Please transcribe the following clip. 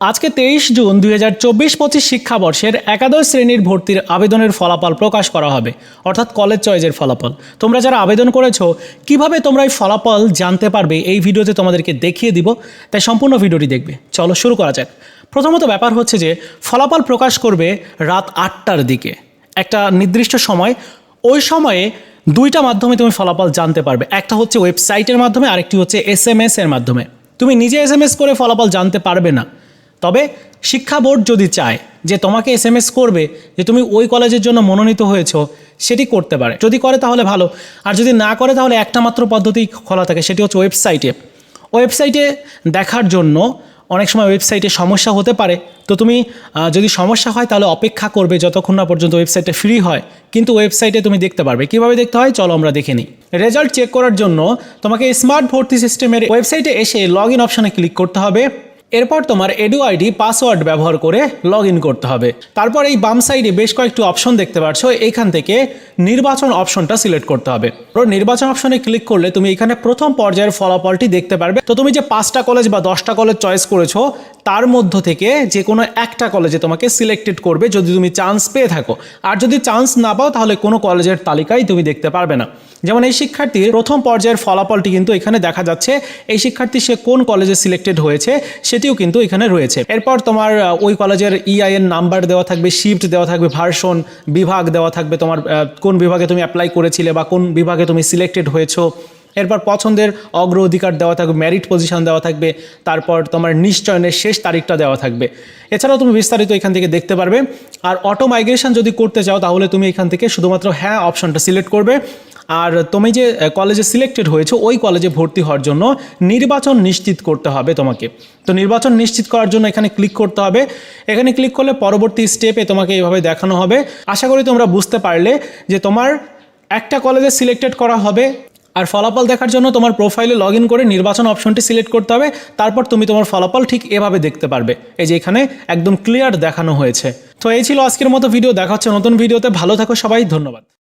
আজকে তেইশ জুন দুই হাজার চব্বিশ পঁচিশ শিক্ষাবর্ষের একাদশ শ্রেণির ভর্তির আবেদনের ফলাফল প্রকাশ করা হবে, অর্থাৎ কলেজ চয়েসের ফলাফল। তোমরা যারা আবেদন করেছ, কীভাবে তোমরা এই ফলাফল জানতে পারবে এই ভিডিওতে তোমাদেরকে দেখিয়ে দিব, তাই সম্পূর্ণ ভিডিওটি দেখবে। চলো শুরু করা যাক। প্রথমত ব্যাপার হচ্ছে যে, ফলাফল প্রকাশ করবে রাত আটটার দিকে। একটা নির্দিষ্ট সময়, ওই সময়ে দুইটা মাধ্যমে তুমি ফলাফল জানতে পারবে। একটা হচ্ছে ওয়েবসাইটের মাধ্যমে, আরেকটি হচ্ছে এস এম এর মাধ্যমে। তুমি নিজে এস করে ফলাফল জানতে পারবে না। তবে শিক্ষা বোর্ড যদি চায় যে তোমাকে এস এম এস করবে যে তুমি ওই কলেজের জন্য মনোনীত হয়েছ, সেটি করতে পারে। যদি করে তাহলে ভালো। আর যদি না করে তাহলে একটা মাত্র পদ্ধতি খোলা থাকে, সেটি হচ্ছে ওয়েবসাইটে ওয়েবসাইটে দেখার জন্য অনেক সময় ওয়েবসাইটে সমস্যা হতে পারে। তো তুমি যদি সমস্যা হয় তাহলে অপেক্ষা করবে যতক্ষণ না পর্যন্ত ওয়েবসাইটে ফ্রি হয়। কিন্তু ওয়েবসাইটে তুমি দেখতে পারবে। কীভাবে দেখতে হয়? চলো আমরা দেখে নিই। রেজাল্ট চেক করার জন্য তোমাকে স্মার্ট ভর্তি সিস্টেমের ওয়েবসাইটে এসে লগ ইন অপশানে ক্লিক করতে হবে। এরপর তোমার এডু আইডি পাসওয়ার্ড ব্যবহার করে লগ করতে হবে। তারপর এই বাম সাইডে বেশ কয়েকটি অপশন দেখতে পাচ্ছ এখান থেকে নির্বাচন অপশনটা সিলেক্ট করতে হবে। তো নির্বাচন অপশনে ক্লিক করলে তুমি এখানে প্রথম পর্যায়ের ফলাফলটি দেখতে পারবে। তো তুমি যে পাঁচটা কলেজ বা দশটা কলেজ চয়েস করেছ তার মধ্য থেকে যে কোনো একটা কলেজে তোমাকে সিলেক্টেড করবে যদি তুমি চান্স পেয়ে থাকো। আর যদি চান্স না পাও, তাহলে কোনো কলেজের তালিকায় তুমি দেখতে পারবে না। যেমন এই শিক্ষার্থীর প্রথম পর্যায়ের ফলাফলটি কিন্তু এখানে দেখা যাচ্ছে। এই শিক্ষার্থী সে কোন কলেজে সিলেক্টেড হয়েছে, সেটিও কিন্তু এখানে রয়েছে। এরপর তোমার ওই কলেজের ইআইএন নাম্বার দেওয়া থাকবে শিফট দেওয়া থাকবে ভার্সন বিভাগ দেওয়া থাকবে তোমার কোন বিভাগে তুমি অ্যাপ্লাই করেছিলে বা কোন বিভাগে তুমি সিলেক্টেড হয়েছো। এরপর পছন্দের অগ্র অধিকার দেওয়া থাকবে ম্যারিট পজিশন দেওয়া থাকবে, তারপর তোমার নিশ্চয়নের শেষ তারিখটা দেওয়া থাকবে। এছাড়াও তুমি বিস্তারিত এখান থেকে দেখতে পারবে। আর অটো মাইগ্রেশন যদি করতে চাও, তাহলে তুমি এখান থেকে শুধুমাত্র হ্যাঁ অপশনটা সিলেক্ট করবে। আর তুমি যে কলেজে সিলেক্টেড হয়েছো, ওই কলেজে ভর্তি হওয়ার জন্য নির্বাচন নিশ্চিত করতে হবে তোমাকে। তো নির্বাচন নিশ্চিত করার জন্য এখানে ক্লিক করতে হবে। এখানে ক্লিক করলে পরবর্তী স্টেপে তোমাকে এইভাবে দেখানো হবে। আশা করি তোমরা বুঝতে পারলে যে তোমার একটা কলেজে সিলেক্টেড করা হবে। আর ফলাফল দেখার জন্য তোমার প্রোফাইলে লগ করে নির্বাচন অপশনটি সিলেক্ট করতে হবে, তারপর তুমি তোমার ফলাফল ঠিক এভাবে দেখতে পারবে। এই যে এখানে একদম ক্লিয়ার দেখানো হয়েছে। তো এই ছিল আজকের মতো ভিডিও দেখা হচ্ছে নতুন ভিডিওতে ভালো থাকো সবাই, ধন্যবাদ।